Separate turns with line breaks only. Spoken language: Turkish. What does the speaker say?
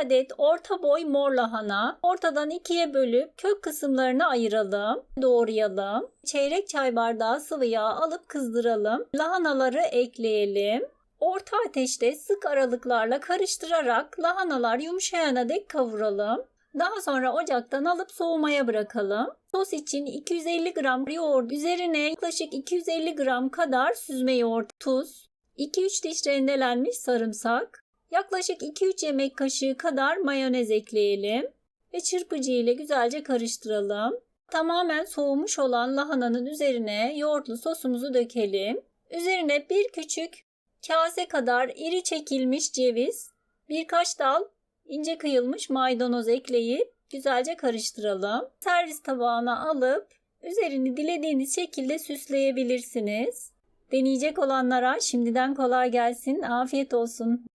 Adet orta boy mor lahana ortadan ikiye bölüp kök kısımlarını ayıralım. Doğrayalım. Çeyrek çay bardağı sıvı yağ alıp kızdıralım. Lahanaları ekleyelim. Orta ateşte sık aralıklarla karıştırarak lahanalar yumuşayana dek kavuralım. Daha sonra ocaktan alıp soğumaya bırakalım. Sos için 250 gram yoğurt üzerine yaklaşık 250 gram kadar süzme yoğurt, tuz, 2-3 diş rendelenmiş sarımsak, yaklaşık 2-3 yemek kaşığı kadar mayonez ekleyelim ve çırpıcı ile güzelce karıştıralım. Tamamen soğumuş olan lahananın üzerine yoğurtlu sosumuzu dökelim. Üzerine bir küçük kase kadar iri çekilmiş ceviz, birkaç dal ince kıyılmış maydanoz ekleyip güzelce karıştıralım. Servis tabağına alıp üzerini dilediğiniz şekilde süsleyebilirsiniz. Deneyecek olanlara şimdiden kolay gelsin, afiyet olsun.